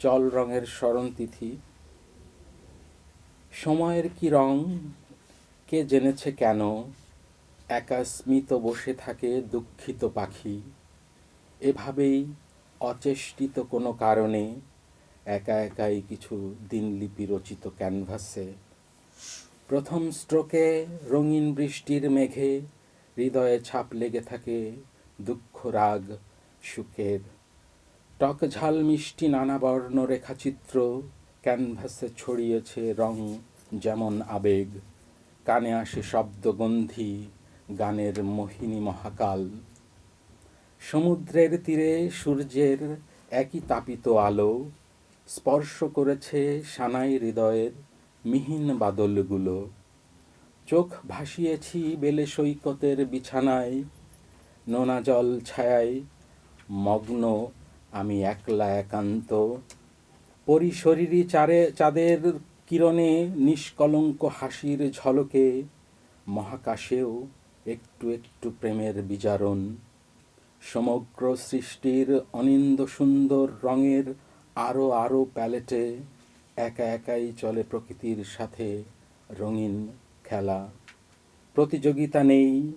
জল রঙের স্মরণতিথি। সময়ের কি রং? কে জেনেছে কেন? একা স্মিত বসে থাকে দুঃখিত পাখি। এভাবেই অচেষ্টিত কোনো কারণে একা একাই কিছু দিনলিপি রচিত ক্যানভাসে। প্রথম স্ট্রোকে রঙিন বৃষ্টির মেঘে হৃদয়ে ছাপ লেগে থাকে দুঃখ, রাগ, সুখের টক ঝাল মিষ্টি নানা বর্ণ রেখাচিত্র, ক্যানভাসে ছড়িয়েছে রং যেমন আবেগ, কানে আসে শব্দগন্ধি গানের মোহিনী মহাকাল। সমুদ্রের তীরে সূর্যের একই তাপিত আলো, স্পর্শ করেছে সানাই হৃদয়ের মিহিন বাদলগুলো। চোখ ভাসিয়েছি বেলে সৈকতের বিছানায়, নোনা জল ছায়ায়, মগ্ন আমি একলা একান্ত। পরিশরীরী চারে, চাঁদের কিরণে নিষ্কলঙ্ক হাসির ঝলকে, মহাকাশেও একটু একটু প্রেমের বিজারণ। সমগ্র সৃষ্টির অনিন্দ সুন্দর রঙের আরও আরও প্যালেটে একা একাই চলে প্রকৃতির সাথে রঙিন খেলা। প্রতিযোগিতা নেই,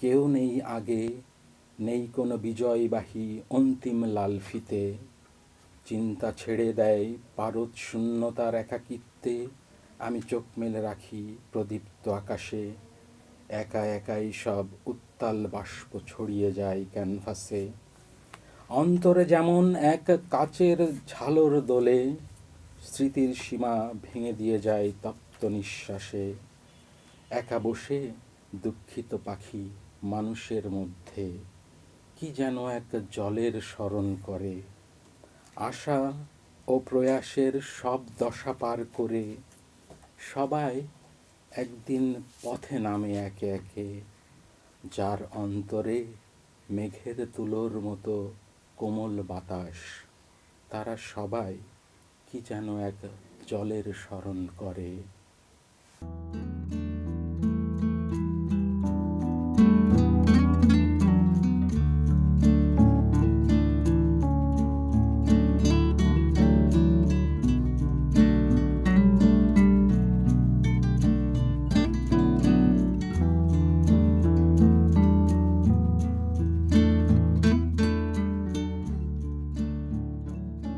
কেউ নেই আগে নেই কোনো বিজয়বাহী অন্তিম লাল ফিতে। চিন্তা ছেড়ে দেয় পারদ শূন্যতার একাকিত্বে। আমি চোখ মেলে রাখি প্রদীপ্ত আকাশে। একা একাই সব উত্তাল বাষ্প ছড়িয়ে যায় ক্যানভাসে। অন্তরে যেমন এক কাচের ঝালর দোলে, স্মৃতির সীমা ভেঙে দিয়ে যায় তপ্ত নিঃশ্বাসে। একা বসে দুঃখিত পাখি মানুষের মধ্যে। কি যেন এক জলের স্মরণ করে। আশা ও প্রয়াসের সব দশা পার করে সবাই একদিন পথে নামে একে একে, যার অন্তরে মেঘের তুলোর মতো কোমল বাতাস। তারা সবাই কি যেন এক জলের স্মরণ করে।